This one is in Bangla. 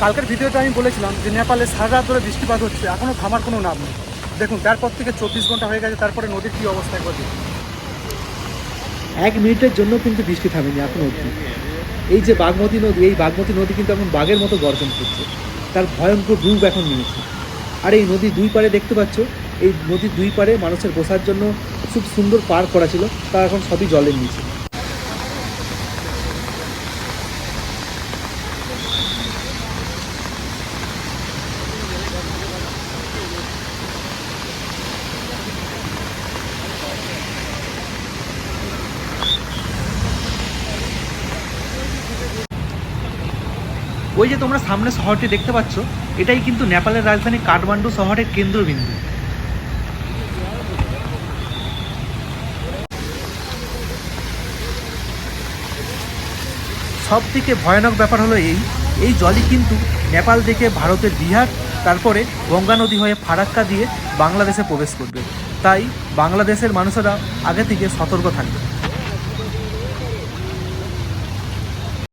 কালকের ভিডিওতে আমি বলেছিলাম যে নেপালে সারা রাত ধরে বৃষ্টিপাত হচ্ছে এখনও থামার কোনো নাম নেই। দেখুন, তারপর থেকে চব্বিশ ঘণ্টা হয়ে গেছে, তারপরে নদীর কী অবস্থা দেখুন। এক মিনিটের জন্য কিন্তু বৃষ্টি থামেনি এখন অবধি। এই যে বাগমতী নদী, এই বাগমতী নদী কিন্তু এখন বাঘের মতো গর্জন করছে। তার ভয়ঙ্কর রূপ এখন নিয়েছে। আর এই নদীর দুই পারে দেখতে পাচ্ছ, এই নদীর দুই পারে মানুষের বসার জন্য খুব সুন্দর পার্ক করা ছিল, তা এখন সবই জলের নিচে। ওই যে তোমরা সামনে শহরটি দেখতে পাচ্ছ, এটাই কিন্তু নেপালের রাজধানী কাঠমান্ডু শহরের কেন্দ্রবিন্দু। সব থেকে ভয়ানক ব্যাপার হলো এই এই জলই কিন্তু নেপাল থেকে ভারতের বিহার, তারপরে গঙ্গা নদী হয়ে ফারাক্কা দিয়ে বাংলাদেশে প্রবেশ করবে। তাই বাংলাদেশের মানুষেরা আগে থেকে সতর্ক থাকবে।